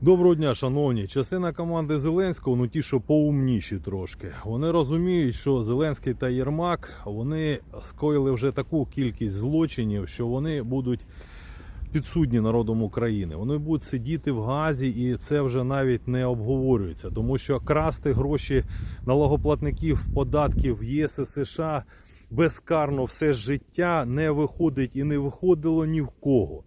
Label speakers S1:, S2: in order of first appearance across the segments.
S1: Доброго дня, шановні. Частина команди Зеленського, ну ті, що поумніші трошки. Вони розуміють, що Зеленський та Єрмак вони скоїли вже таку кількість злочинів, що вони будуть підсудні народом України. Вони будуть сидіти в газі, і це вже навіть не обговорюється, тому що красти гроші налогоплатників податків ЄС і США безкарно все життя не виходить і не виходило ні в кого.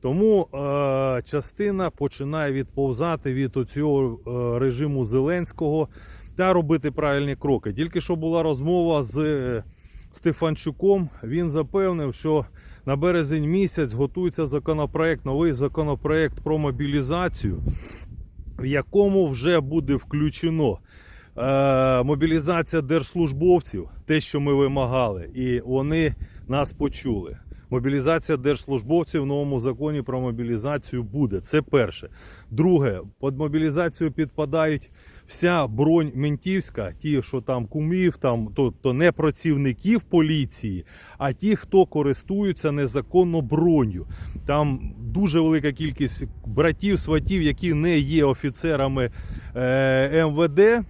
S1: Тому е, частина починає відповзати від цього е, режиму Зеленського та робити правильні кроки. Тільки що була розмова з е, Стефанчуком. Він запевнив, що на березень місяць готується законопроект, новий законопроект про мобілізацію, в якому вже буде включено е, мобілізація держслужбовців, те, що ми вимагали, і вони нас почули. Мобілізація держслужбовців в новому законі про мобілізацію буде. Це перше. Друге, під мобілізацію підпадають вся бронь ментівська, ті, що там кумів, там тобто не працівників поліції, а ті, хто користуються незаконно бронью. Там дуже велика кількість братів, сватів, які не є офіцерами е, МВД.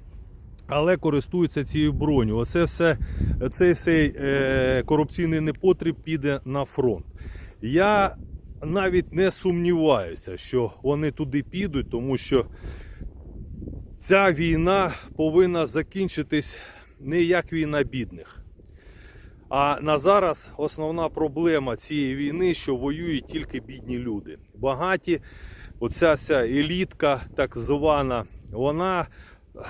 S1: Але користуються цією броню. Оце все, цей всей е, корупційний непотріб піде на фронт. Я навіть не сумніваюся, що вони туди підуть, тому що ця війна повинна закінчитись не як війна бідних. А на зараз основна проблема цієї війни, що воюють тільки бідні люди. Багаті, оця вся елітка, так звана, вона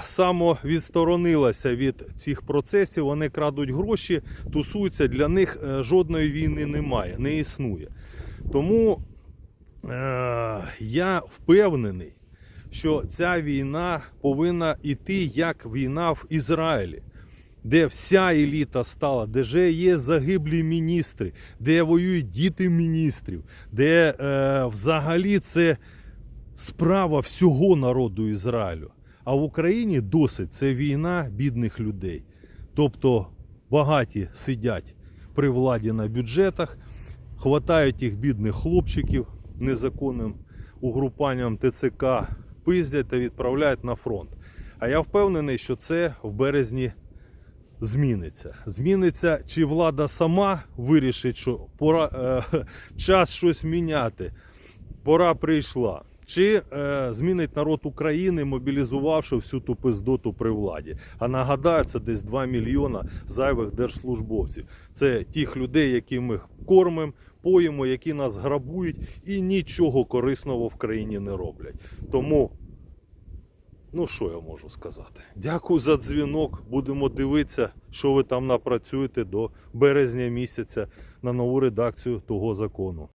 S1: самовідсторонилася від цих процесів. Вони крадуть гроші, тусуються. Для них е, жодної війни немає, не існує. Тому е, я впевнений, що ця війна повинна йти як війна в Ізраїлі де вся еліта стала, де вже є загиблі міністри, де воюють діти міністрів, де е, взагалі це справа всього народу Ізраїлю. А в Україні досить це війна бідних людей. Тобто багаті сидять при владі на бюджетах, хватають тих бідних хлопчиків незаконним угрупанням ТЦК, пиздять та відправляють на фронт. А я впевнений, що це в березні зміниться. Зміниться, чи влада сама вирішить, що пора е, час щось міняти, пора прийшла. Чи е, змінить народ України, мобілізувавши всю ту пиздоту при владі. А нагадаю, це десь 2 мільйона зайвих держслужбовців. Це тих людей, які ми кормимо, поїмо, які нас грабують і нічого корисного в країні не роблять. Тому Ну, що я можу сказати? Дякую за дзвінок. Будемо дивитися, що ви там напрацюєте до березня місяця на нову редакцію того закону.